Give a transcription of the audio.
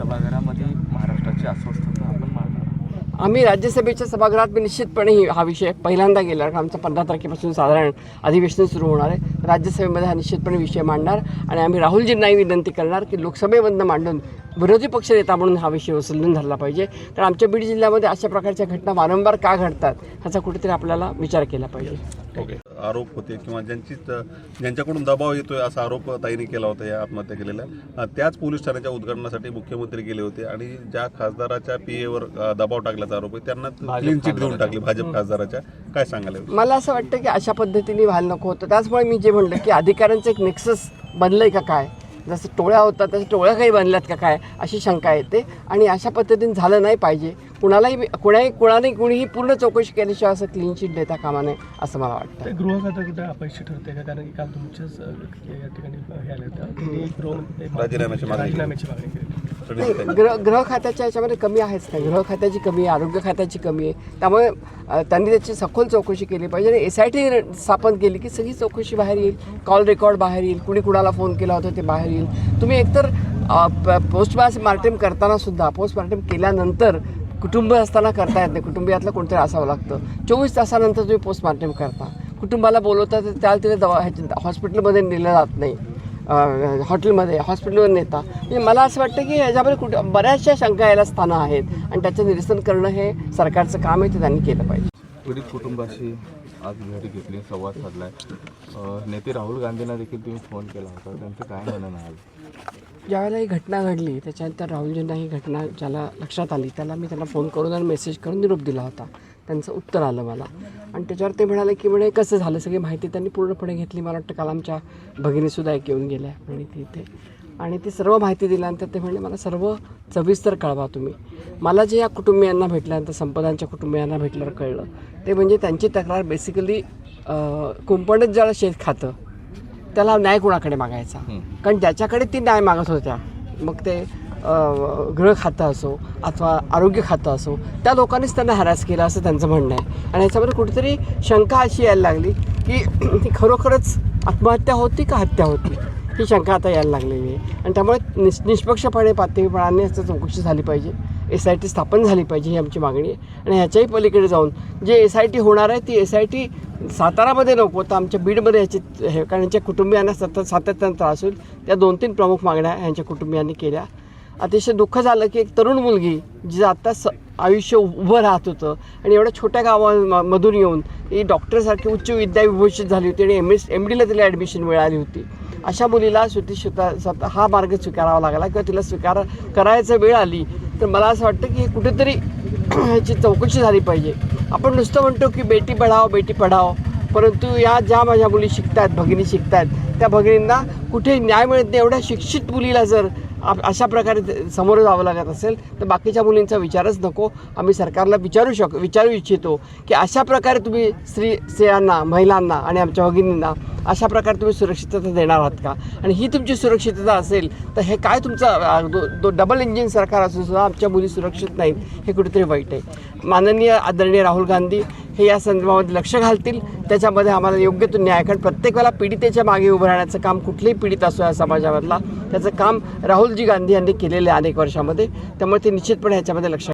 सभागृहामध्ये महाराष्ट्राची अस्वस्थता आपण मांडणार आम्ही राज्यसभेच्या सभागृहात मी निश्चितपणे हा विषय पहिल्यांदा गेला कारण आमचं पंधरा तारखेपासून साधारण अधिवेशन सुरू होणार आहे. राज्यसभेमध्ये हा निश्चितपणे विषय मांडणार आणि आम्ही राहुलजींनाही विनंती करणार की लोकसभेमधनं मांडून विरोधी पक्षनेता म्हणून हा विषय उचलून धरला पाहिजे. कारण आमच्या बीड जिल्ह्यामध्ये अशा प्रकारच्या घटना वारंवार का घडतात ह्याचा कुठेतरी आपल्याला विचार केला पाहिजे. आरोप होते किंवा ज्यांची ज्यांच्याकडून दबाव येतोय असा आरोप ताईने केला होता या आत्महत्या केलेल्या. त्याच पोलीस ठाण्याच्या उद्घाटनासाठी मुख्यमंत्री गेले होते आणि ज्या खासदाराच्या पीएवर दबाव टाकल्याचा आरोप आहे त्यांना क्लीन चिट देऊन टाकली भाजप खासदाराच्या. काय सांगायला मला असं वाटतं की अशा पद्धतीने व्हायला नको होतं. त्याचमुळे मी जे म्हणलं की अधिकाऱ्यांचं एक नेक्सस बनलं आहे का काय? जसं टोळ्या होतात तसं टोळ्या काही बनल्यात का काय? अशी शंका येते. आणि अशा पद्धतीने झालं नाही पाहिजे. कुणालाही कुणाही कुणालाही कुणीही पूर्ण चौकशी केल्याशिवाय असं क्लीन चिट देता कामा नये असं मला वाटतं. ते गृह खातं कुठे अपयशी ठरते का? कारण की काल तुमच्याच या ठिकाणी हे आले होते. तुम्ही गृह राजीनाम्याची मागणी केली. नाही गृह गृह खात्याच्या याच्यामध्ये कमी आहेच नाही गृह खात्याची कमी आहे आरोग्य खात्याची कमी आहे. त्यामुळे अ, त्यांनी त्याची सखोल चौकशी केली पाहिजे आणि एस आय टी स्थापन केली की सगळी चौकशी बाहेर येईल. कॉल रेकॉर्ड बाहेर येईल. कुणी कुणाला फोन केला होता ते बाहेर येईल. तुम्ही एकतर पोस्टमार्टम करताना सुद्धा पोस्टमार्टम केल्यानंतर कुटुंब असताना करता येत नाही. कुटुंबियातलं कोणतरी असावं लागतं. चोवीस तासानंतर तुम्ही पोस्टमार्टम करता. कुटुंबाला बोलवता तर त्याला तिला दवा ह्याच्या हॉस्पिटलमध्ये नेलं जात नाही. हॉटेलमध्ये हॉस्पिटलवर नेता. म्हणजे मला असं वाटतं की ह्याच्यामध्ये कुठे बऱ्याचशा शंका यायला स्थानं आहेत आणि त्याचं निरसन करणं हे सरकारचं काम आहे ते त्यांनी केलं पाहिजे. पीडित कुटुंबाशी आज भेट घेतली संवाद साधलाय. अ, नेते राहुल गांधींना देखील तुम्ही फोन केला होता. त्यांचं काय म्हणणं आहे? ज्यावेळेला ही घटना घडली त्याच्यानंतर राहुलजींना ही घटना ज्याला लक्षात आली त्याला मी त्यांना फोन करून आणि मेसेज करून निरोप दिला होता. त्यांचं उत्तर आलं मला. आणि त्याच्यावर ते म्हणाले की म्हणे कसं झालं सगळी माहिती त्यांनी पूर्णपणे घेतली. मला वाटतं काल आमच्या भगिनीसुद्धा एक येऊन गेल्या. आणि तिथे आणि ती सर्व माहिती दिल्यानंतर ते म्हणले मला सर्व सविस्तर कळवा तुम्ही. मला जे या कुटुंबियांना भेटल्यानंतर संपदांच्या कुटुंबियांना भेटल्यावर कळलं ते म्हणजे त्यांची तक्रार बेसिकली कुंपणच ज्याला शेत खातं त्याला न्याय कुणाकडे मागायचा? कारण ज्याच्याकडे ती न्याय मागत होत्या मग ते गृह खातं असो अथवा आरोग्य खातं असो त्या लोकांनीच त्यांना हॅरास केलं असं त्यांचं म्हणणं आहे. आणि याच्यामध्ये कुठेतरी शंका अशी यायला लागली की ती खरोखरच आत्महत्या होती का हत्या होती? ही शंका आता यायला लागलेली आहे. आणि त्यामुळे निष निष्पक्षपणे पातळीपणाने याचं चौकशी झाली पाहिजे. एस आय टी स्थापन झाली पाहिजे ही आमची मागणी आहे. आणि ह्याच्याही पलीकडे जाऊन जे एस आय टी होणार आहे ती एस आय टी सातारामध्ये नको तर आमच्या बीडमध्ये याची हे कारण यांच्या कुटुंबियांना सतत सातत्यानं त्रास होईल. त्या दोन तीन प्रमुख मागण्या यांच्या कुटुंबियांनी केल्या. अतिशय दुःख झालं की एक तरुण मुलगी जी आता स आयुष्य उभं राहत होतं आणि एवढ्या छोट्या गावामधून येऊन ही डॉक्टरसारखी उच्च विद्या विभूषित झाली होती आणि एम एस एम डीला तिला ॲडमिशन मिळाली होती. अशा मुलीला शेवटी स्वतः स्वतः हा मार्ग स्वीकारावा लागला किंवा तिला स्वीकार करायचं वेळ आली तर मला असं वाटतं की कुठेतरी ह्याची चौकशी झाली पाहिजे. आपण नुसतं म्हणतो की बेटी पढाव बेटी पढाव परंतु या ज्या माझ्या मुली शिकतात भगिनी शिकतात त्या भगिनींना कुठे न्याय मिळत नाही. एवढ्या शिक्षित मुलीला जर अशा प्रकारे समोर जावं लागत असेल तर बाकीच्या मुलींचा विचारच नको. आम्ही सरकारला विचारू शक विचारू इच्छितो की अशा प्रकारे तुम्ही स्त्री स्त्रियांना महिलांना आणि आमच्या भगिनींना अशा प्रकारे तुम्ही सुरक्षितता देणार आहात का? आणि ही तुमची सुरक्षितता असेल तर हे काय तुमचं दो दो डबल इंजिन सरकार असून सुद्धा आमच्या मुली सुरक्षित नाहीत हे कुठेतरी वाईट आहे. माननीय आदरणीय राहुल गांधी हे या संदर्भामध्ये लक्ष घालतील. त्याच्यामध्ये आम्हाला योग्य तो न्याय कारण प्रत्येक वेळेला पीडितेच्या मागे उभं राहण्याचं काम कुठलेही पीडित असो या समाजामधला त्याचं काम राहुलजी गांधी यांनी केलेलं आहे अनेक वर्षामध्ये. त्यामुळे ते निश्चितपणे ह्याच्यामध्ये लक्ष